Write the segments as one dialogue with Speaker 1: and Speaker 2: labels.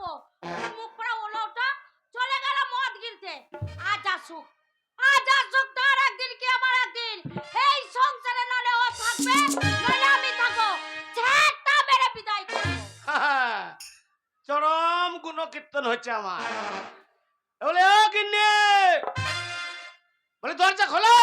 Speaker 1: খাব। মুখ পড়া ওলো ওটা চলে গেল মদ গিলতে। আজ আসুক। আজ আসুক তার একদিন কি আমার একদিন। এই সংসারে নলে ও থাকবে, নলে আমি থাকব। ছেটা মেরে বিদায় করব।
Speaker 2: চরম গুণকীর্তন হচ্ছে আমার। বলে, ও কিন্নে বলে, দরজা খোলো!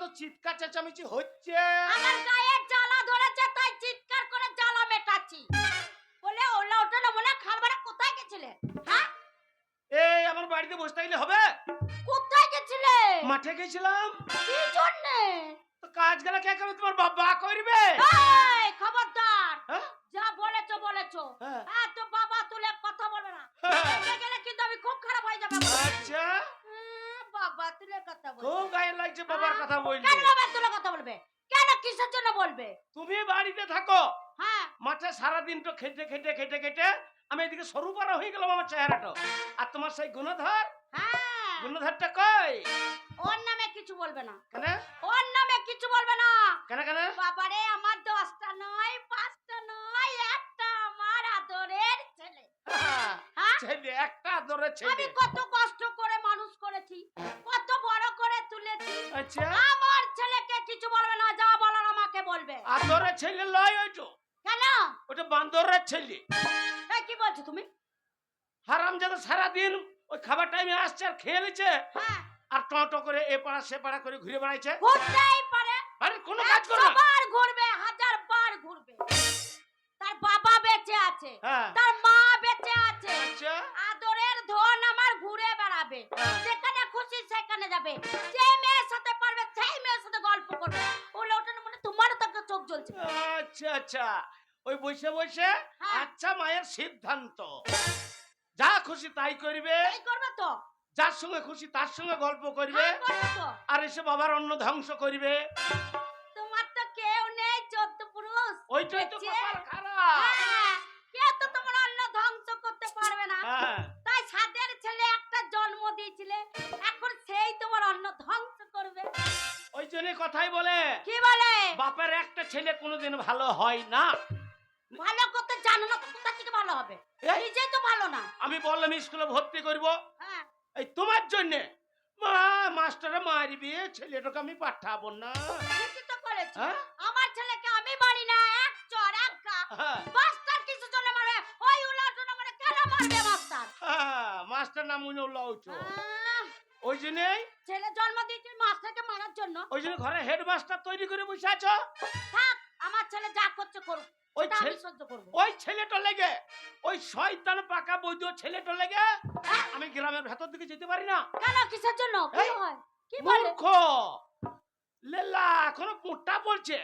Speaker 2: তো চিৎকার চেঁচামেচি হচ্ছে।
Speaker 1: আমার গায়ে জ্বালা ধরেছে তাই চিৎকার করে জ্বালা মেটাচ্ছি। বলে ওলা ওটা না মনে হয় খাবার কোথায় গেছিলে? হ্যাঁ?
Speaker 2: এই আমার বাড়িতে বসে থাকলে হবে?
Speaker 1: কোথায় গেছিলে?
Speaker 2: মাঠে গেছিলাম।
Speaker 1: কি জন্যে?
Speaker 2: তো কাজ গেলে কে করবে? তোমার বাবা করবে।
Speaker 1: এই খবরদার।
Speaker 2: হ্যাঁ?
Speaker 1: যা বলেছ বলেছ।
Speaker 2: হ্যাঁ।
Speaker 1: হ্যাঁ তো বাবা তুলে কথা বলবে না। গেলে কিন্তু আমি খুব খারাপ হয়ে যাবে।
Speaker 2: আচ্ছা।
Speaker 1: বাবা তুলে কথা বলবে।
Speaker 2: লাগছে বাবার কথা বললি।
Speaker 1: কেন বাবা তুলে কথা বলবে? কেন কিসের জন্য বলবে?
Speaker 2: তুমি বাড়িতে থাকো।
Speaker 1: হ্যাঁ।
Speaker 2: মাঠে সারাদিন তো খেটে খেটে খেটে খেটে আমি এদিকে সরু পারা হয়ে গেলাম আমার চেহারাটা। আর তোমার সেই গুণধর?
Speaker 1: হ্যাঁ।
Speaker 2: গুণধরটা কই?
Speaker 1: ওর নামে কিছু বলবে না।
Speaker 2: কেন?
Speaker 1: ওর নামে কিছু বলবে না।
Speaker 2: কেন কেন?
Speaker 1: বাবারে আমার দশটা নয় পাঁচটা নয় একটা আমার আদরের ছেলে।
Speaker 2: হ্যাঁ,
Speaker 1: হ্যাঁ?
Speaker 2: ছেলে একটা ধরে
Speaker 1: আমি কত কষ্ট করে মানুষ করেছি কত বড় তুলেছি।
Speaker 2: আচ্ছা।
Speaker 1: আমার ছেলেকে কিছু বলবে না যা বলার আমাকে বলবে।
Speaker 2: আদরের ছেলে লয় ওইটো?
Speaker 1: কেন?
Speaker 2: ওটা বান্দরের ছেলে।
Speaker 1: এই কি বলছো তুমি?
Speaker 2: হারাম যাতে সারাদিন ওই খাবার টাইমে আসছে আর খেয়ে নিচ্ছে
Speaker 1: হ্যাঁ।
Speaker 2: আর টো করে এ পাড়া সে পাড়া করে ঘুরে বেড়াইছে।
Speaker 1: ঘুরতেই পারে।
Speaker 2: আরে কোনো কাজ করে না।
Speaker 1: বার ঘুরবে হাজার বার ঘুরবে। তার বাবা বেঁচে আছে
Speaker 2: হ্যাঁ।
Speaker 1: তার মা বেঁচে আছে।
Speaker 2: আচ্ছা।
Speaker 1: আদরের ধন আমার ঘুরে বেড়াবে।
Speaker 2: হ্যাঁ।
Speaker 1: খুশি সেখানে যাবে। যে মেয়ের সাথে পারবে সেই মেয়ের সাথে গল্প করবে। ওলে ওটা মানে তোমারও তো চোখ জ্বলছে।
Speaker 2: আচ্ছা আচ্ছা। ওই বসে বসে?
Speaker 1: হ্যাঁ।
Speaker 2: আচ্ছা মায়ের সিদ্ধান্ত। যা খুশি তাই করবে।
Speaker 1: এই করবে তো।
Speaker 2: যার সঙ্গে খুশি তার সঙ্গে গল্প করবে।
Speaker 1: হ্যাঁ,
Speaker 2: আর এসে বাবার অন্ন ধ্বংস করবে।
Speaker 1: তোমার তো কেউ নেই চোদ্দ পুরুষ।
Speaker 2: ওইটাই তো? কপাল খারাপ।
Speaker 1: হ্যাঁ, কেউ তো তোমার অন্ন ধ্বংস করতে পারবে না।
Speaker 2: ওই কথাই বলে।
Speaker 1: কি বলে?
Speaker 2: বাপের একটা ছেলে কোনোদিন ভালো হয় না।
Speaker 1: ভালো করতে জানো না তো কোথা থেকে ভালো হবে? নিজেই তো ভালো না।
Speaker 2: আমি বললাম স্কুলে ভর্তি করব।
Speaker 1: হ্যাঁ।
Speaker 2: এই তোমার জন্য। মা মাস্টারে মারবি ছেলেটাকে আমি পাঠাবো না।
Speaker 1: তো করেছ?
Speaker 2: হ্যাঁ?
Speaker 1: আমার ছেলেকে আমি বাড়ি না এক চর এক গা।
Speaker 2: হ্যাঁ,
Speaker 1: মাস্টার কিছু জন্য মারবে ওই উলাটন মানে কেন মারবে মাস্টার?
Speaker 2: মাস্টার নাম উনি লউছো
Speaker 1: আহ,
Speaker 2: ওই জন্যই
Speaker 1: ছেলে জন্ম জন্য।
Speaker 2: ওই জন্য ঘরে হেডমাস্টার তৈরি করে বসে আছো?
Speaker 1: থাক আমার ছেলে যা করছে করুক
Speaker 2: ওই ছেলে
Speaker 1: সহ্য করব।
Speaker 2: ওই ছেলেটা লেগে ওই শয়তান পাকা বৈদ্য ছেলেটা লেগে আমি গ্রামের ভেতর দিকে যেতে পারি না?
Speaker 1: কেন? কিসের জন্য? কি হয়? কি বলে?
Speaker 2: লেলা এখনও মোটা পড়ছে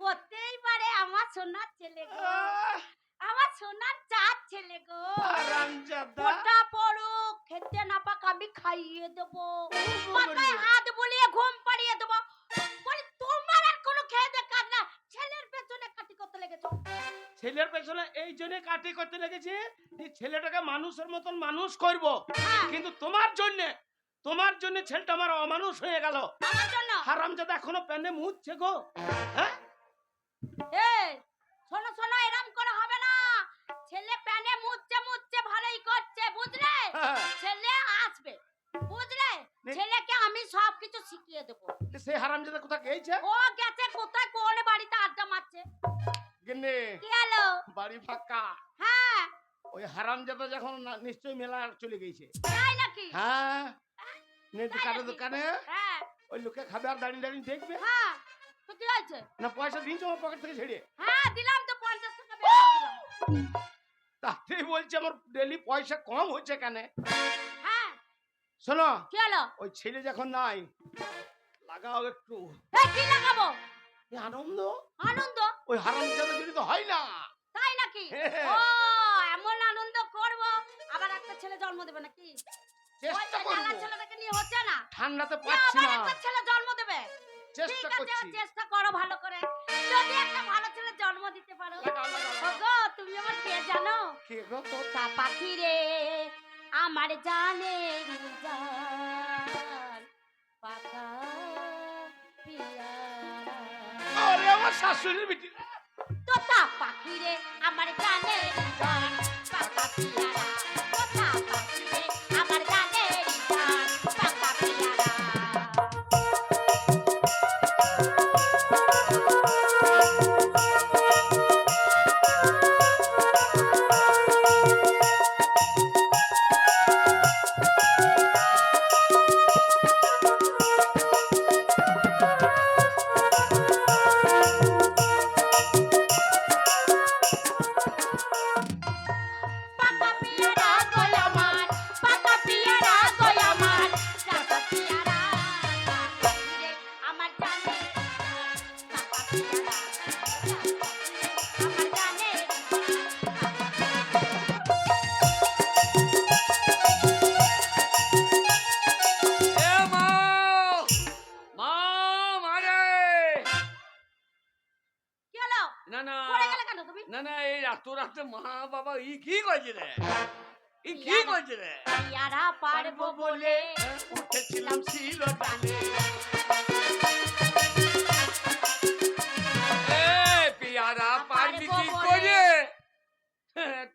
Speaker 1: হতেই পারে আমার সোনার ছেলে গো। আমার সোনার চার ছেলে গো। ওটা পড়ুক খেতে না পাক আমি খাইয়ে দেবো। মাথায় হাত বুলিয়ে ঘুম পাড়িয়ে দেবো। বলি তোমার আর কোনো খেয়ে দে কাজ না ছেলের পেছনে কাটি করতে লেগেছো।
Speaker 2: ছেলের পেছনে এই জন্য কাটি করতে লেগেছে এই ছেলেটাকে মানুষের মতন মানুষ করব।
Speaker 1: হ্যাঁ,
Speaker 2: কিন্তু তোমার জন্য তোমার জন্য ছেলেটা আমার অমানুষ হয়ে গেল।
Speaker 1: আমার জন্য?
Speaker 2: হারামজাদা এখনও প্যানে মুছছে গো। হ্যাঁ?
Speaker 1: এই শোনো শোনো।
Speaker 2: সেই হারামজাদা কোথা গেছে?
Speaker 1: ও গেছে কোথায়? কোন বাড়িতে আড্ডা মারছে।
Speaker 2: গিন্নি
Speaker 1: কি হলো?
Speaker 2: বাড়ি ফাঁকা।
Speaker 1: হ্যাঁ।
Speaker 2: ওই হারামজাদা যখন নিশ্চয়ই মেলা চলে গেছে।
Speaker 1: তাই নাকি?
Speaker 2: হ্যাঁ। নে
Speaker 1: তাই
Speaker 2: দোকানে।
Speaker 1: হ্যাঁ।
Speaker 2: ওই লোকে খাবে আর দাঁড়িয়ে দাঁড়িয়ে দেখবে।
Speaker 1: হ্যাঁ। তো কি হয়েছে?
Speaker 2: না পয়সা দিনছে আমার পকেট থেকে ছেড়ে।
Speaker 1: হ্যাঁ দিলাম তো পঞ্চাশ টাকা করে দিলাম।
Speaker 2: তাতেই বলছে আমার ডেলি পয়সা কম হচ্ছে কেন?
Speaker 1: হ্যাঁ।
Speaker 2: শোনো।
Speaker 1: কি হলো?
Speaker 2: ওই ছেলে যখন নাই লাগাও একটু।
Speaker 1: হ্যাঁ, কি লাগাবো?
Speaker 2: আনন্দ?
Speaker 1: আনন্দ?
Speaker 2: ওই হারাম জাদা তো হয় না।
Speaker 1: তাই নাকি?
Speaker 2: হ্যাঁ, হ্যাঁ।
Speaker 1: ও এমন আনন্দ করব। আবার একটা ছেলে জন্ম দেবে নাকি?
Speaker 2: চেষ্টা করব।
Speaker 1: ছেলেটাকে নিয়ে হচ্ছে না?
Speaker 2: ঠান্ডাতে পাচ্ছি না আবার
Speaker 1: একটা ছেলে জন্ম দেবে।
Speaker 2: চেষ্টা করছি।
Speaker 1: চেষ্টা করো ভালো করে। যদি একটা ভালো ছেলে জন্ম দিতে পারো। গো
Speaker 2: তুমি আমার
Speaker 1: কে জানো? কে গো? তোতা পাখি রে? আমার জানে রে পাকা পিয়ারা। আরে আমার শাশুড়ির বিটি তোতা পাখি আমার জানের জান পাকা পিয়ারা।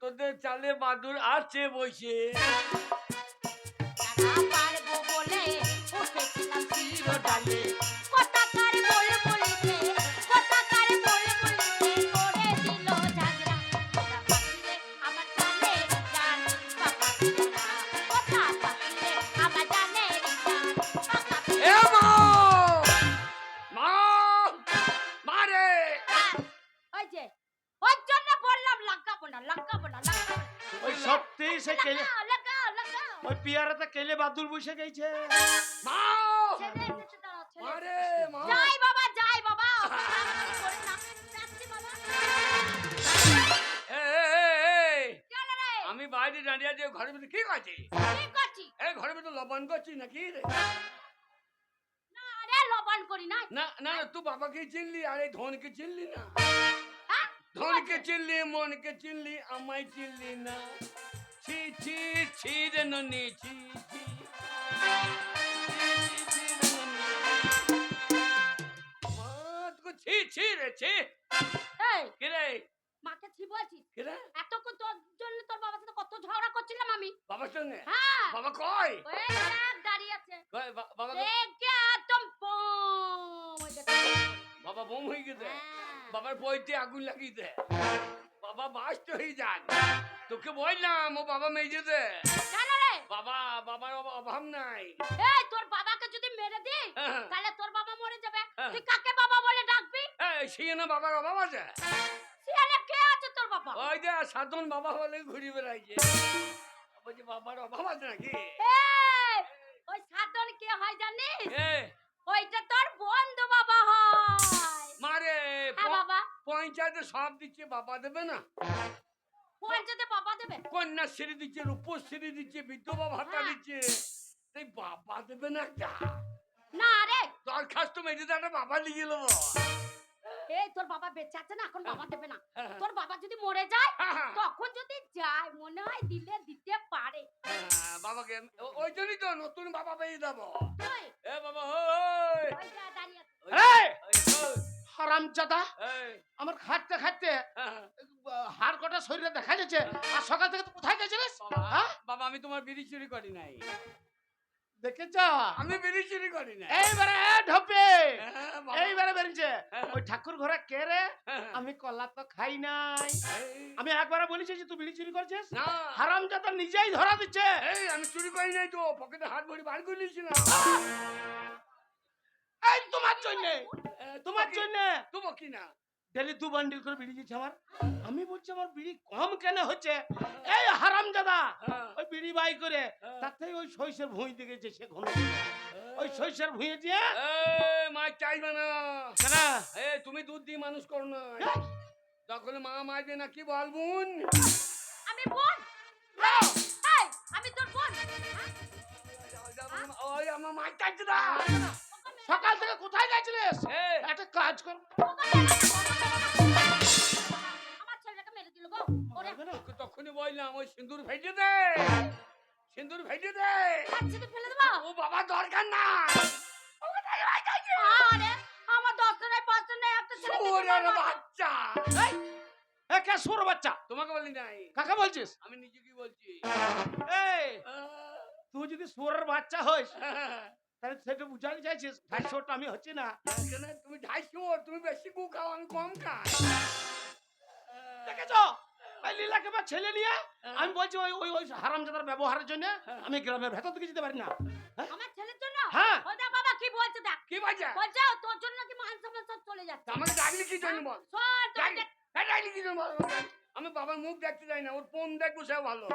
Speaker 3: তোদের চালে মাদুর আছে বসে।
Speaker 1: পারব বলে উঠেছিলাম ছিল ডালে
Speaker 2: বসে গেছে
Speaker 3: মা। মা!
Speaker 1: যাই বাবা যাই বাবা।
Speaker 3: এ, এ, এ, এ। আমি বাইরে দাঁড়িয়ে আছি ঘরের ভিতরে কি করছি? এই ঘরের ভিতরে লবণ করছি নাকি রে?
Speaker 1: না লবণ করি
Speaker 3: না না না, তুই বাবাকে চিনলি আর এই ধনকে চিনলি না?
Speaker 1: হ্যাঁ?
Speaker 3: ধনকে চিনলি মনকে চিনলি আমায় চিনলি না। ছি ছি ছি রে ননি ছি ছি। ছি, ছি, ছি রে ননি। মা, তোকে ছি ছি রে ছি
Speaker 1: এই,
Speaker 3: কে রে
Speaker 1: মাকে ছি বলছিস?
Speaker 3: কে রে
Speaker 1: এতক্ষণ তোর জন্য তোর বাবার সাথে কত ঝগড়া করছিলাম আমি।
Speaker 3: বাবার সঙ্গে
Speaker 1: হ্যাঁ।
Speaker 3: বাবা কয়
Speaker 1: ওই দেখ, দাঁড়িয়ে আছে।
Speaker 3: কয়, বাবা
Speaker 1: দেখে একদম পম,
Speaker 3: বাবা বোম হয়ে গেছে
Speaker 1: হ্যাঁ।
Speaker 3: বাবার বইতে আগুন লাগিয়ে দে বাবা বাস্ত হয়ে যান তোকে বললাম ও বাবা মেজেছে
Speaker 1: কেন
Speaker 3: অভাব নাই
Speaker 1: এই, তোর বাবাকে যদি মেরে দিই
Speaker 3: হ্যাঁ,
Speaker 1: তাহলে তোর বাবা মরে যাবে।
Speaker 3: হ্যাঁ।
Speaker 1: তুই কাকে বাবা বলে ডাকবি?
Speaker 3: এই, সেই না বাবার অভাব আছে।
Speaker 1: সিয়ানে কে আছে তোর বাবা?
Speaker 3: ওই যে সাধন বাবা বলে ঘুরি বেড়াইছে। বলছি বাবার অভাব আছে নাকি?
Speaker 1: ওই সাধন কে হয় জানিস? ওইটা তোর বন্ধু বাবা হয়।
Speaker 3: মারে
Speaker 1: হ্যাঁ বাবা।
Speaker 3: পঞ্চায়েতে সব দিচ্ছে বাবা দেবে না?
Speaker 1: পঞ্চায়েতে বাবা দেবে?
Speaker 3: কন্যাশ্রী দিচ্ছে রূপশ্রী দিচ্ছে বিধবা ভাতা
Speaker 1: হ্যাঁ।
Speaker 3: দিচ্ছে। এই বাবা দেবে না একটা
Speaker 1: না রে।
Speaker 3: দরখাস্ত একটা বাবা লিখে নেব
Speaker 1: এই তোর বাবা বেঁচে আছে না? এখন বাবা দেবে না।
Speaker 3: হ্যাঁ,
Speaker 1: তোর বাবা যদি মরে যায়
Speaker 3: হ্যাঁ,
Speaker 1: তখন যদি যায় মনে হয় দিলে দিতে পারে।
Speaker 3: হ্যাঁ, বাবাকে ওই জন্যই তো নতুন বাবা পেয়ে এ বাবা ওই।
Speaker 2: আমার খাটতে খাটতে
Speaker 3: হ্যাঁ,
Speaker 2: হাড় কটা শরীরে দেখা যাচ্ছে। আর সকাল থেকে তুই কোথায় গেছিলিস?
Speaker 3: বাবা
Speaker 2: হ্যাঁ?
Speaker 3: বাবা আমি তোমার বিড়ি চুরি করি নাই।
Speaker 2: দেখেছ?
Speaker 3: আমি বিড়ি চুরি করি নাই।
Speaker 2: এইবারে ঢপে।
Speaker 3: হ্যাঁ,
Speaker 2: এইবারে বেরিয়েছে।
Speaker 3: হ্যাঁ,
Speaker 2: ওই ঠাকুর ঘরে কে রে?
Speaker 3: হ্যাঁ,
Speaker 2: আমি কলা তো খাই নাই। আমি একবারে বলেছি যে তুই বিড়ি চুরি করছিস?
Speaker 3: না।
Speaker 2: হারাম চাদা নিজেই ধরা দিচ্ছে।
Speaker 3: এই আমি চুরি করি নাই তো। পকেটে হাত ভরি বার করে নিয়েছিলাম
Speaker 2: এই তোমার জন্য। তোমার জন্য।
Speaker 3: তুমি কি না?
Speaker 2: ডেলি দু বান্ডিল করে বিড়ি দিচ্ছে আমার। আমি বলছি আমার বিড়ি কম কেন হচ্ছে? এই হারাম দাদা।
Speaker 3: হ্যাঁ,
Speaker 2: ওই বিড়ি বাই করে
Speaker 3: হ্যাঁ।
Speaker 2: তার থেকে ওই শৈশের ভুঁই দিকেছে সে ঘন ঘন। ওই শৈশের ভুঁয়ে দিয়ে
Speaker 3: মা চাইবে না।
Speaker 2: কেন?
Speaker 3: এ তুমি দুধ দিয়ে মানুষ করো না। যখন মা মারবে না কি বলবুন?
Speaker 1: আমি বোন। আমি তোর বোন। হ্যাঁ?
Speaker 3: ওই আমার মা চাইছে না।
Speaker 2: সকাল থেকে কোথায় গেছিলিস? একটা কাজ কর।
Speaker 3: তখনই বললাম ওই সিঁদুর ভেজে দে। সিঁদুর ভেজে দে।
Speaker 1: ফেলে দেবো?
Speaker 3: ও বাবা দরকার না
Speaker 1: আরে আমার দশটা নাই পাঁচটা নাই একটা ছেলে।
Speaker 3: বাচ্চা।
Speaker 2: এ কে সুর বাচ্চা?
Speaker 3: তোমাকে বলি নাই।
Speaker 2: কাকে বলছিস?
Speaker 3: আমি নিজে কি বলছি।
Speaker 2: এই তুই যদি সুরের বাচ্চা হইস তাহলে সেটা বুঝাতে চাইছিস ঢাইশোটা আমি হচ্ছি না।
Speaker 3: কেন? তুমি ঢাইশো তুমি বেশি কু খাও আমি কম খাই।
Speaker 2: দেখেছ? এই লীলাকে বা ছেলে নিয়ে আমি বলছি ওই ওই ওই হারামজাদার ব্যবহারের জন্য আমি গ্রামের ভেতর দিকে যেতে পারি না।
Speaker 1: আমার ছেলের জন্য?
Speaker 2: হ্যাঁ।
Speaker 1: ওই দেখ বাবা কি বলছে দেখ।
Speaker 3: কি বাজা
Speaker 1: বলছে তোর জন্য নাকি মান সম্মান সব চলে যাচ্ছে।
Speaker 3: আমাকে ডাকলি কি জন্য বল?
Speaker 1: তোর
Speaker 3: ডাকলি হ্যাঁ, ডাকলি কি জন্য বল? আমি বাবার মুখ দেখতে যাই না ওর ফোন দেখব সে ভালো।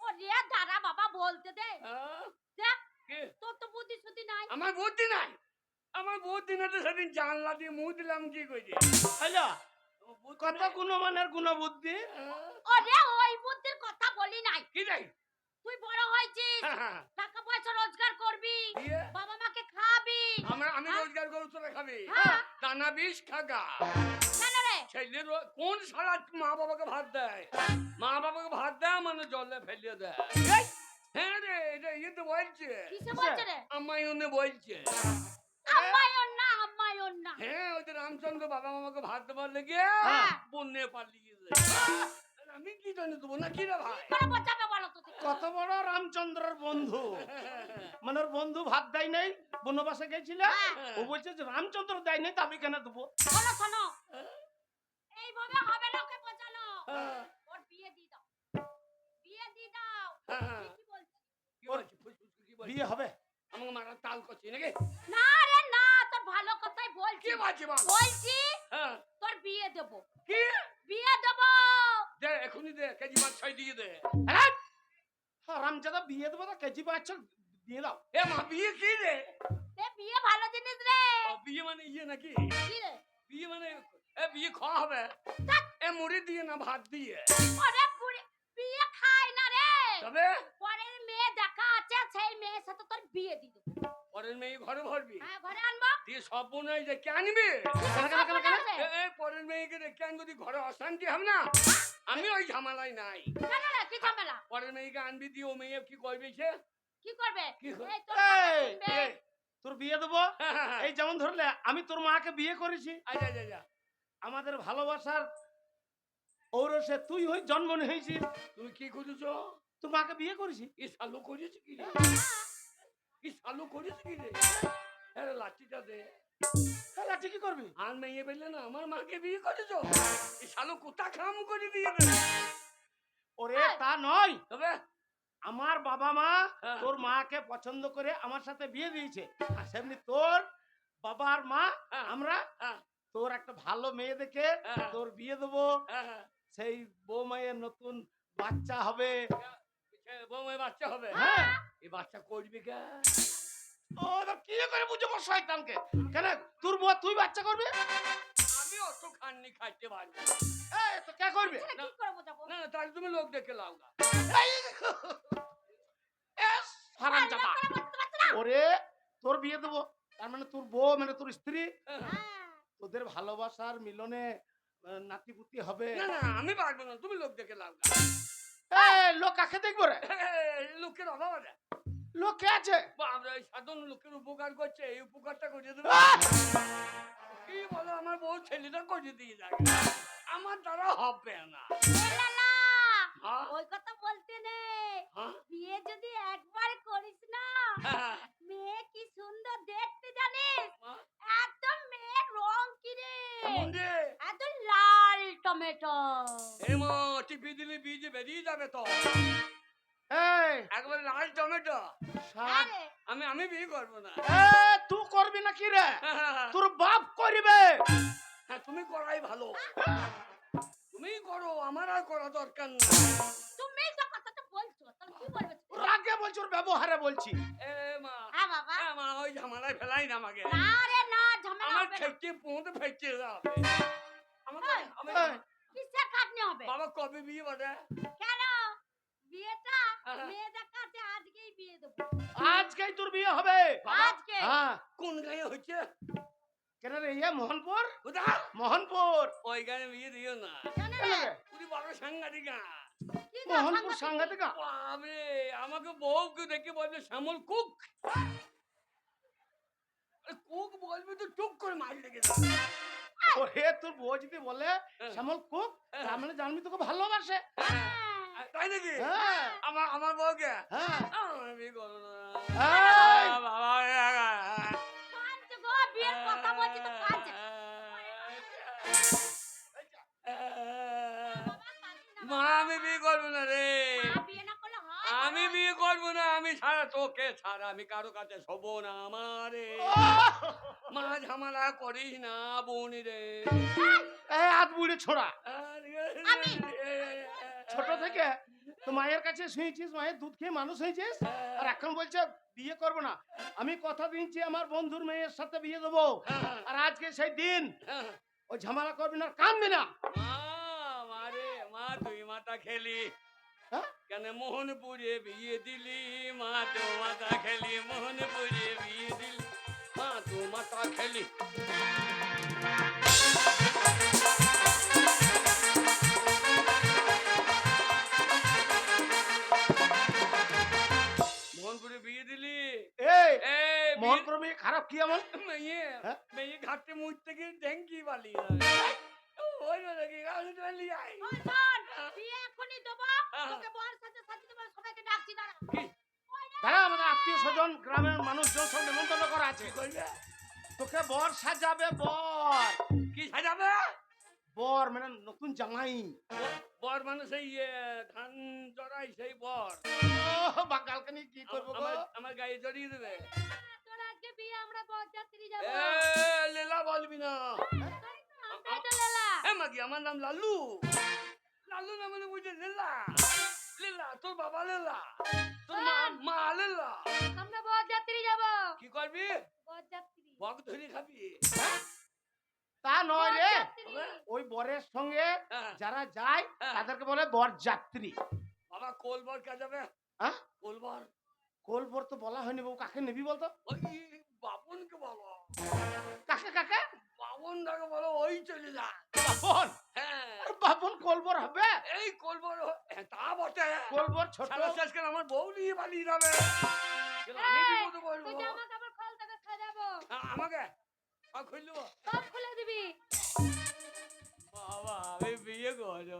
Speaker 1: ও রে দাঁড়া বাবা বলতে দে।
Speaker 3: কি?
Speaker 1: তোর তো বুদ্ধি শুদ্ধি নাই।
Speaker 3: আমার বুদ্ধি নাই। আমার বুদ্ধি না তো সেদিন জানলা দিয়ে মুখ দিলাম কি কইছে?
Speaker 2: হ্যালো কত
Speaker 3: নাই।
Speaker 2: গুণমানের গুণবুদ্ধি?
Speaker 3: আহ,
Speaker 1: ও ওই বুদ্ধির কথা বলি নাই।
Speaker 3: কি যাই
Speaker 1: তুই বড় হয়েছিস। টাকা পয়সা রোজগার করবি। বাবা মাকে খাবি
Speaker 3: আমরা আমি
Speaker 1: হ্যাঁ?
Speaker 3: রোজগার করব তোরা খাবি।
Speaker 1: হ্যাঁ।
Speaker 3: দানা বিষ খাগা। ছেলে কোন সারা মা বাবাকে ভাত দেয়? মা বাবাকে ভাত দেয় মানে জলে ফেলিয়ে দেয়। হ্যাঁ রে এটা ইয়ে তো বলছে।
Speaker 1: কিসে বলছে রে?
Speaker 3: আমায়নে বলছে।
Speaker 1: আম্মায়ন না আম্মায়ন না
Speaker 3: হ্যাঁ ওই যে রামচন্দ্র বাবা মামাকে ভাত দেবার লেগে
Speaker 2: হ্যাঁ।
Speaker 3: বন্যে পালিয়ে যায়। আমি কি জানি দেবো না কি রে ভাই?
Speaker 1: তো?
Speaker 2: কত বড় রামচন্দ্রের বন্ধু। মানে ওর বন্ধু ভাত দেয় নাই বনবাসে গেছিল।
Speaker 1: হ্যাঁ।
Speaker 2: ও বলছে যে রামচন্দ্র দেয় নাই তো আমি কেন দেবো?
Speaker 1: শোনো শোনো। এইভাবে হবে না ওকে বোঝানো।
Speaker 3: হ্যাঁ।
Speaker 1: ওর বিয়ে দিয়ে দাও। বিয়ে দিয়ে দাও। কি
Speaker 3: বলছি?
Speaker 2: বিয়ে হবে?
Speaker 3: আমাকে মারা তাল করছি নাকি?
Speaker 1: না রে না তোর ভালো কথাই বলছি।
Speaker 3: কি বলছি বল?
Speaker 1: বলছি
Speaker 3: হ্যাঁ।
Speaker 1: তোর বিয়ে দেব।
Speaker 3: কি?
Speaker 1: বিয়ে দেব।
Speaker 3: দে এখনই দে কেজি মাছ ছয় দিয়ে দে।
Speaker 2: হ্যাঁ? রামজাদা বিয়ে দেবো তো কেজি বাচ্চা দিয়ে দাও।
Speaker 3: এ মা বিয়ে কি রে?
Speaker 1: রে বিয়ে ভালো জিনিস রে।
Speaker 3: বিয়ে মানে ইয়ে নাকি?
Speaker 1: কি রে?
Speaker 3: বিয়ে মানে এ বিয়ে খাওয়া হবে? এ মুড়ি দিয়ে না ভাত দিয়ে?
Speaker 1: পুরি বিয়ে খায় না রে।
Speaker 3: তবে
Speaker 1: পরের মেয়ে দেখা আছে সেই মেয়ের সাথে তোর বিয়ে দিয়ে দেবো।
Speaker 3: পরের মেয়ে ঘরে ভরবি?
Speaker 1: হ্যাঁ ঘরে আনব।
Speaker 3: দিয়ে সব বোনাই যে কে আনবি? এ, এ, পরের মেয়েকে রেখে যদি ঘরে অশান্তি হবে না আমি ওই ঝামেলাই নাই।
Speaker 1: কি ঝামেলা?
Speaker 3: পরের মেয়েকে আনবি দিয়ে ও মেয়ে কি করবে সে?
Speaker 1: কি করবে?
Speaker 3: কি করবে?
Speaker 1: তোর কথা
Speaker 2: এই,
Speaker 1: শুনবে।
Speaker 3: এ,
Speaker 2: তোর বিয়ে দেবো? এই যেমন ধরলে আমি তোর মাকে বিয়ে করেছি।
Speaker 3: আচ্ছা আচ্ছা আচ্ছা
Speaker 2: আমাদের ভালোবাসার ঔরসে তুই হই জন্ম হয়েছিস
Speaker 3: তুমি কি করেছ
Speaker 2: তোর মাকে বিয়ে করেছি।
Speaker 3: কি শালু করেছে কি? কি শালু করেছে কি রে? আরে লাঠিটা দে।
Speaker 2: তাহলে ঠিকই করবি?
Speaker 3: আর মেয়ে পেলে না আমার মাকে বিয়ে করেছ? এই শালু কোথা খাম করে দিয়ে
Speaker 2: ওরে তা নয়।
Speaker 3: তবে?
Speaker 2: আমার বাবা মা
Speaker 3: হ্যাঁ।
Speaker 2: তোর মাকে পছন্দ করে আমার সাথে বিয়ে দিয়েছে। আর সেমনি তোর বাবার মা
Speaker 3: হ্যাঁ।
Speaker 2: আমরা
Speaker 3: হ্যাঁ।
Speaker 2: তোর একটা ভালো মেয়ে দেখে
Speaker 3: হ্যাঁ।
Speaker 2: তোর বিয়ে দেবো।
Speaker 3: হ্যাঁ, হ্যাঁ,
Speaker 2: সেই বউ মায়ের নতুন বাচ্চা হবে।
Speaker 3: সে বৌমায় বাচ্চা হবে।
Speaker 2: হ্যাঁ।
Speaker 3: এই বাচ্চা করবি কে?
Speaker 2: ও তো কি করে বুঝব শয়তানকে? কেন? তোর বউ তুই বাচ্চা করবি?
Speaker 3: আমি অত খাননি খাইতে পারি।
Speaker 2: এই তো কে করবে?
Speaker 3: না না তাহলে তুমি লোক দেখে লাও
Speaker 1: না?
Speaker 2: ওরে তোর বিয়ে দেবো। তার মানে তোর বউ মানে তোর স্ত্রী?
Speaker 1: হ্যাঁ।
Speaker 2: তোদের ভালোবাসার মিলনে নাতিপুতি হবে।
Speaker 3: না না আমি পারব না তুমি লোক দেখে
Speaker 2: এই, লোক কাকে দেখব রে?
Speaker 3: লোকের অভাব আছে।
Speaker 2: লোক কে আছে
Speaker 3: এই সাধারণ লোকের উপকার করছে এই উপকারটা করে দেবে! কি বলো আমার বউ ছেলেটা করে দিয়ে যাবে আমার দ্বারা হবে না। হ্যাঁ?
Speaker 1: ওই কথা বলতে নেই
Speaker 3: হ্যাঁ?
Speaker 1: বিয়ে যদি একবার করিস না
Speaker 3: হ্যাঁ,
Speaker 1: মেয়ে কি সুন্দর দেখতে জানিস?
Speaker 3: হ্যাঁ।
Speaker 1: রং কি রে
Speaker 3: কেমন রে?
Speaker 1: একদম লাল টমেটো।
Speaker 3: এই টিপি দিলে বীজ বেরিয়ে যাবে তো।
Speaker 2: এই।
Speaker 3: একবার লাল টমেটো।
Speaker 1: আরে।
Speaker 3: আমি আমি বিয়ে করব না।
Speaker 2: তুই করবি না কি রে? তোর বাপ করবে।
Speaker 3: হ্যাঁ তুমি করাই ভালো। তুমি করো আমার আর করা দরকার না।
Speaker 1: তুমি তো কথাটা বলছো তাহলে কি বলবে?
Speaker 2: ওর আগে ব্যবহারে বলছি।
Speaker 3: এ মা
Speaker 1: হ্যাঁ বাবা।
Speaker 3: মা ওই ঝামেলায় ফেলাই না আমাকে।
Speaker 1: না রে না ঝামেলা
Speaker 3: আমার
Speaker 1: হবে না।
Speaker 3: ফেটে যাবে আমার
Speaker 1: এই, কিসের খাটনি হবে?
Speaker 3: বাবা কবে বিয়ে বাদে
Speaker 1: কেন? বিয়েটা?
Speaker 3: হ্যাঁ।
Speaker 1: মেয়ে দেখাতে আজকেই বিয়ে দেবো।
Speaker 2: আজকেই তোর বিয়ে হবে
Speaker 1: আজকে?
Speaker 2: হ্যাঁ।
Speaker 3: কোন গায়ে হচ্ছে?
Speaker 2: কেন রে ইয়ে মোহনপুর?
Speaker 3: কোথা
Speaker 2: মোহনপুর।
Speaker 3: ওই গায়ে বিয়ে দিও না? পুরি বড় সাংঘাতিক।
Speaker 2: মোহনপুর
Speaker 1: সাংঘাতিক?
Speaker 3: বাবরে আমাকে বউকে দেখে বলবে শ্যামল কুক। কুক বলবে তো টুক করে মারি লেগে যাবে।
Speaker 2: ওরে তোর বউ যদি বলে শ্যামল কুক তার মানে জানবি তোকে ভালোবাসে।
Speaker 3: হ্যাঁ, তাই নাকি?
Speaker 2: হ্যাঁ।
Speaker 3: আমার আমার বউকে?
Speaker 2: হ্যাঁ।
Speaker 3: বিয়ে করো না।
Speaker 1: বিয়ের কথা বলছি তো না
Speaker 3: মা আমি বিয়ে করব না রে
Speaker 1: মা বিয়ে না করলে হয়
Speaker 3: আমি
Speaker 1: বাবা?
Speaker 3: বিয়ে করব না আমি ছাড়া তোকে ছাড়া আমি কারও কাছে শোবো না আমারে। মা ঝামেলা করিস না বৌনি রে।
Speaker 2: এই হাত বুড়ে ছোড়া।
Speaker 1: আমি?
Speaker 2: ছোট থেকে তো মায়ের কাছে শুয়েছিস মায়ের দুধ খেয়ে মানুষ হয়েছিস? আর এখন বলছে বিয়ে করব না। আমি কথা দিচ্ছি আমার বন্ধুর মেয়ের সাথে বিয়ে দেবো। আর আজকে সেই দিন ওই ঝামেলা করবি না আর কানবি না।
Speaker 3: মা মারে মা তুই মাথা খেলি।
Speaker 2: হ্যাঁ?
Speaker 3: কেন মোহনপুরে বিয়ে দিলি? মা তো মাথা খেলি মোহনপুরে বিয়ে দিলি। মা তো মাথা খেলি। মোহনপুরে বিয়ে দিলি?
Speaker 2: এই খারাপ কি এমন?
Speaker 3: মেয়ে
Speaker 2: হ্যাঁ?
Speaker 3: মেয়ে ঘাটে মুছতে গিয়ে ডেঙ্কি বালি নাকি?
Speaker 1: শোন, বিয়ে দেবো,
Speaker 3: হ্যাঁ।
Speaker 1: তোকে বউয়ের সাথে সাথে দেবো, সবাইকে ডাকছি দাঁড়া।
Speaker 2: দাঁড়া আমাদের আত্মীয় স্বজন গ্রামের মানুষজন সব নেমন্তন্ন করা আছে। তোকে বর সাজাবে বর।
Speaker 3: কি? সাজাবে?
Speaker 2: বর মানে নতুন জামাই।
Speaker 3: বর মানে সেই ধান জড়াই সেই বর।
Speaker 2: ওহ, বাঙ্গালকে নিয়ে কি করব
Speaker 3: আমার গায়ে জড়িয়ে দেবে।
Speaker 1: তোর আজকে বিয়ে, আমরা বরযাত্রী যাব।
Speaker 3: লীলা বলবি না। এ মাগি আমার নাম লালু। লালু না মানে বুঝে লীলা। লীলা তোর বাবা লীলা। তোর মা মা লীলা।
Speaker 1: আমরা বরযাত্রী যাব।
Speaker 3: কি করবি?
Speaker 1: বরযাত্রী।
Speaker 3: বক ধরে খাবি
Speaker 2: তা নয় রে। ওই বরের সঙ্গে
Speaker 3: হ্যাঁ।
Speaker 2: যারা যায়
Speaker 3: হ্যাঁ।
Speaker 2: তাদেরকে বলে বর যাত্রী
Speaker 3: বাবা কোলবর কে যাবে?
Speaker 2: হ্যাঁ?
Speaker 3: কোলবর
Speaker 2: কোলবর তো বলা হয়নি বউ। কাকে নেবি বলতো?
Speaker 3: ওই বাপনকে বলো।
Speaker 2: কাকে কাকে?
Speaker 3: বাবনটাকে বলো ওই চলে যা।
Speaker 2: বাপন
Speaker 3: হ্যাঁ।
Speaker 2: বাপন কোলবর হবে?
Speaker 3: এই কোলবর হ্যাঁ, তা বটে।
Speaker 2: কোলবর ছোট।
Speaker 3: শেষ করে আমার বউ নিয়ে পালিয়ে যাবে। হ্যাঁ, আমাকে? সব খুললো
Speaker 1: সব খুলে দিবি।
Speaker 3: বাবা আমি বিয়ে করব।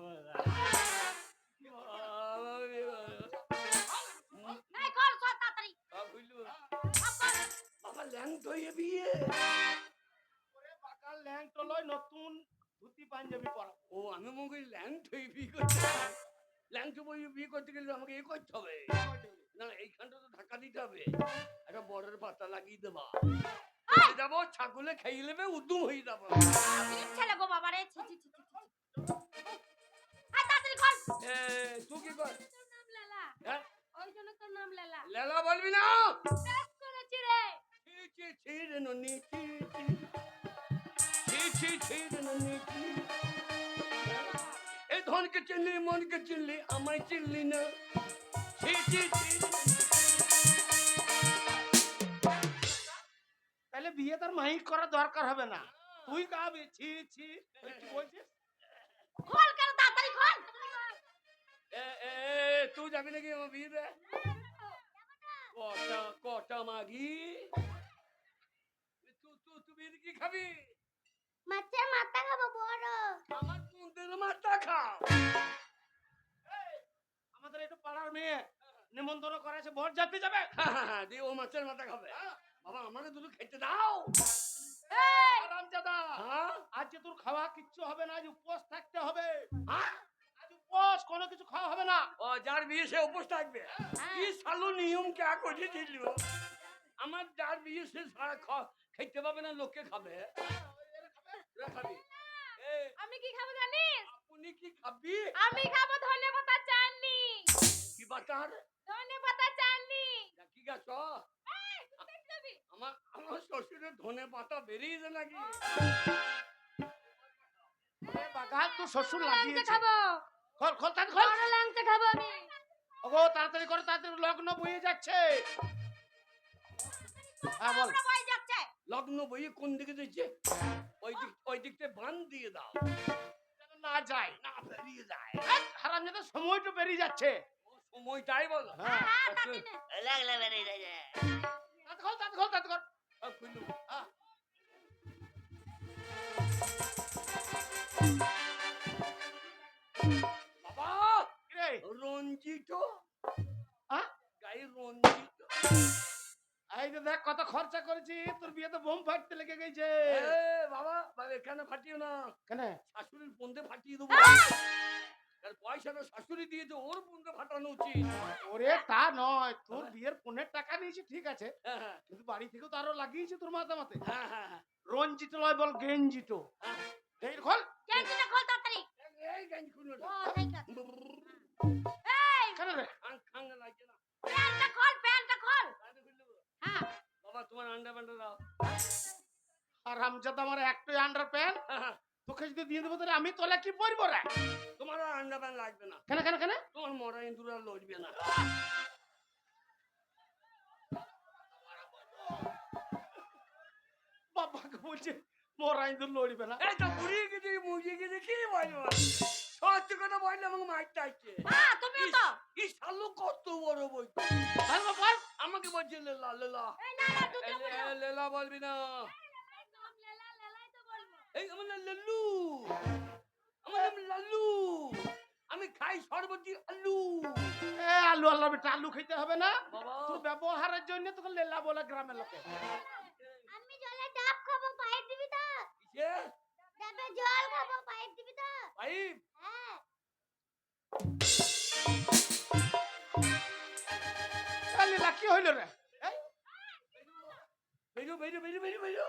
Speaker 3: বাবা, বিয়ে করব। বাবা ল্যাংট হয়ে বিয়ে
Speaker 2: ল্যাংটো লয় নতুন ধুতি পাঞ্জাবি পরা।
Speaker 3: ও আমি মনে করি ল্যাংট হয়ে বিয়ে হবে। ল্যাংট বই বিয়ে করতে গেলে আমাকে এ করতে হবে। না এইখানটা তো ধাক্কা দিতে হবে। একটা বড়ের পাতা লাগিয়ে দেবা। যাব ছাগলে খেয়ে নেবে উদ্যম হয়ে যাব।
Speaker 1: ছেলে গো বাবা রে, ছি, ছি, ছি। এই
Speaker 3: তুই কি কর?
Speaker 1: লেলা।
Speaker 3: হ্যাঁ?
Speaker 1: ওই জন্য তোর নাম লেলা।
Speaker 3: লেলা বলবি না?
Speaker 1: করেছি রে।
Speaker 3: ছি ছি ছি রে ননি ছি ছি। ছি ছি ছি এই ধনকে চিনলি মনকে চিনলি আমায় চিনলি না ছি ছি ছি
Speaker 2: তাহলে বিয়ে তার মাইক করার দরকার হবে না তুই গাবি ছি ছি কি বলছিস
Speaker 1: খোল কেন তাড়াতাড়ি খোল।
Speaker 3: এ এ তুই যাবি নাকি আমার বিয়েতে কটা কটা মাগি তুই তুই তুই বিয়ে কি খাবি
Speaker 1: মাছের মাথা খাব বড়
Speaker 3: আমার কুন্দের মাথা খাও
Speaker 2: আমাদের একটু পাড়ার মেয়ে নিমন্ত্রণ করা বর যাত্রী যাবে
Speaker 3: দিয়ে ও মাছের মাথা খাবে বাবা আমাকে দুটো খেতে দাও
Speaker 1: এই
Speaker 2: আরাম দাদা
Speaker 3: হ্যাঁ
Speaker 2: আজকে তোর খাওয়া কিচ্ছু হবে না আজ উপোস থাকতে হবে
Speaker 3: হ্যাঁ?
Speaker 2: আজ উপোস কোনো কিছু খাওয়া হবে না
Speaker 3: ও যার বিয়ে সে উপোস থাকবে কি সালো নিয়ম কে করে দিল আমার যার বিয়ে সে সারা খা- খেতে পাবে না লোকে খাবে
Speaker 1: আমি কি খাব জানিস?
Speaker 3: আপনি কি খাবি?
Speaker 1: আমি খাব ধনে পাতা চাটনি।
Speaker 3: কি বাটার
Speaker 1: ধনে পাতা চাটনি।
Speaker 3: কি গাছ। আমার আমার শ্বশুরের ধনে পাতা বেরিয়েছে নাকি?
Speaker 2: বাগাল তোর শ্বশুর লাগিয়েছে।
Speaker 1: খাব।
Speaker 2: খোল খোল তাড়াতাড়ি খোল।
Speaker 1: বড় ল্যাংচা খাব আমি।
Speaker 2: ওগো তাড়াতাড়ি করো তাড়াতাড়ি লগ্ন যাচ্ছে। হ্যাঁ বল।
Speaker 1: যাচ্ছে।
Speaker 3: লগ্ন বইয়ে কোন দিকে দিচ্ছে ওই দিক ওই দিকতে বান দিয়ে দাও।
Speaker 2: না যায়
Speaker 3: না বেরিয়ে যায়।
Speaker 2: হারাম যাতে সময়টা বেরিয়ে যাচ্ছে।
Speaker 3: সময়টাই বলো। লাগলে বেরিয়ে যায়
Speaker 2: তাতে খোল তাতে খোল তাতে খোল
Speaker 3: খুলু
Speaker 2: হ্যাঁ।
Speaker 3: বাবা রঞ্জিত? গায়ে রঞ্জিত।
Speaker 2: এই যে দেখ কত খরচা করেছি তোর বিয়েতে বোম ফাটতে লেগে গেছে।
Speaker 3: বাবা বাবা এখানে ফাটিও না।
Speaker 2: কেন?
Speaker 3: শাশুড়ির বন্ধে ফাটিয়ে দেবো। পয়সাটা শাশুড়ি দিয়েছে ওর বন্ধে ফাটানো উচিত।
Speaker 2: ওরে তা নয়। তোর বিয়ের পনেরো টাকা নিয়েছি ঠিক আছে।
Speaker 3: হ্যাঁ হ্যাঁ।
Speaker 2: কিন্তু বাড়ি থেকেও তো আরও লাগিয়েছি তোর মাথা
Speaker 3: হ্যাঁ হ্যাঁ হ্যাঁ।
Speaker 2: রঞ্জিত লয় বল
Speaker 3: হ্যাঁ।
Speaker 2: এই খোল।
Speaker 1: গেঞ্জিটা খোল তাড়াতাড়ি।
Speaker 3: এই গান খুলো
Speaker 1: ও ঠিক আছে এই!
Speaker 2: কেন রে?
Speaker 3: খাং খাং লাগছে না।
Speaker 1: খোল।
Speaker 3: বাবা আন্ডা বান্ডা দাও।
Speaker 2: আর হামজাদা আমার একটাই আন্ডার প্যান্ট। তোকে যদি দিয়ে দেবো তাহলে আমি তোলা কি পরবো রে?
Speaker 3: তোমার আর আন্ডা বান্ড লাগবে না।
Speaker 2: কেন কেন কেন?
Speaker 3: তোমার মরা ইন্দুর আর লড়বে না।
Speaker 2: বাবাকে বলছে মোরা ইন্দুর লড়বে না।
Speaker 3: এই তো গেছে মুড়িয়ে গেছে কি বলব? সত্যি কথা বললে আমাকে মারতে আসছে।
Speaker 1: তো।
Speaker 3: এই শালু কত বড় বই। আমাকে বলছে লেলা লেলা লেলা বলবি না।
Speaker 1: একদম লেলা লেলাই তো বলব
Speaker 3: এই আমার নাম লাল্লু। আমার নাম লাল্লু। আমি খাই সর্বতি আলু।
Speaker 2: এ আলু আল্লাহ বেটা আলু খেতে হবে না।
Speaker 3: বাবা।
Speaker 2: তোর ব্যবহারের জন্য তোকে লেলা বলে গ্রামের লোকে।
Speaker 1: আমি জলে ডাব খাব পাইপ দিবি তো?
Speaker 3: কিসে?
Speaker 1: ডাবে জল খাব পাইপ দিবি তো?
Speaker 3: পাইপ?
Speaker 1: হ্যাঁ।
Speaker 2: লীলা কি হইল রে?
Speaker 3: বেরো বেরো বেরো বেরো বেরো।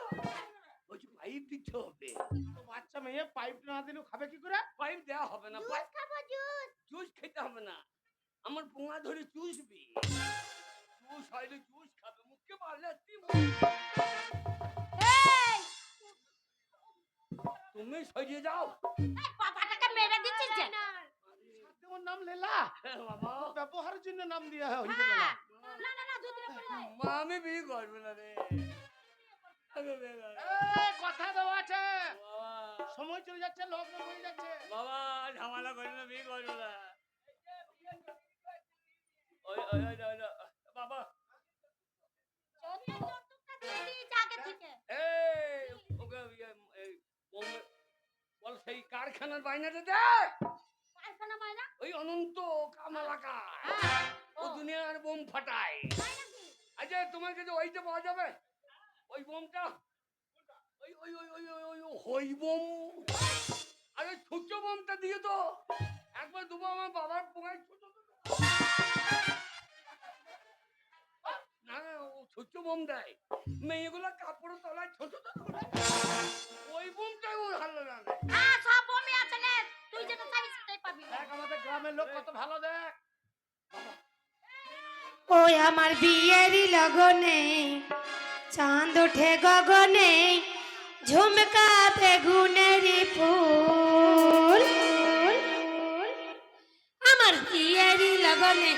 Speaker 3: বলছি পাইপ দিতে হবে।
Speaker 2: তো বাচ্চা মেয়ে পাইপ না দিলেও খাবে কি করে?
Speaker 3: পাইপ দেওয়া হবে না।
Speaker 1: জুস খাব জুস
Speaker 3: জুস খেতে হবে না। আমার পোঙা ধরে চুষবি জুস হইলে জুস খাবে। মুখে
Speaker 1: এই
Speaker 3: তুমি সরিয়ে যাও।
Speaker 1: এই পাপাটাকে মেরে দিচ্ছিস যে।
Speaker 2: ওর নাম লেলা।
Speaker 3: হ্যাঁ, বাবা।
Speaker 2: ব্যবহারের জন্য নাম দিয়া লেলা
Speaker 1: হ্যাঁ। না না না দুধ পড়ে যায়
Speaker 3: মা আমি বিয়ে করবে না রে।
Speaker 2: কথা দেওয়া আছে। সময় চলে যাচ্ছে লগ্ন হয়ে যাচ্ছে।
Speaker 3: বাবা ঝামেলা করে না বিয়ে করবে না। ওই ওই ওই ওই, বাবা। ইয়ে, বল সেই কারখানার বাইনাটা দে
Speaker 1: পায়খানা মাইনা
Speaker 3: ওই অনন্ত কামালাকা
Speaker 1: হ্যাঁ
Speaker 3: ও দুনিয়ার বোম ফাটায়। আচ্ছা তোমার কাছে ওইটা পাওয়া যাবে? ওই বোমটা। ওই ওই ওই ওই ওই ওই হই বোম। আরে ছোট বোমটা দিয়ে তো একবার দুবার আমার বাবার পোঙায় ছোট ছোট। না না ও ছোট বোম দেয়। মেয়েগুলো কাপড় তলায় ছোট ছোট ওই বোমটাই ওর ভালো
Speaker 1: হ্যাঁ সব আছে নে। তুই যেটা চাবি সেটাই পাবি।
Speaker 2: দেখ আমাদের গ্রামের লোক কত ভালো দেখ।
Speaker 4: ওই আমার বিয়েরই লগনে চাঁদ ওঠে গগনে ঝুমকা বেগুনেরই ফুল। আমার বিয়েরই লগনে?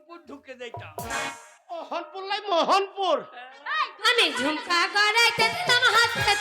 Speaker 3: ওহনপুর ঢুকে যাইতাম।
Speaker 2: মোহনপুর লাই মোহনপুর।
Speaker 4: আমি ঝুমকা গড়াইতে দিলাম হাতে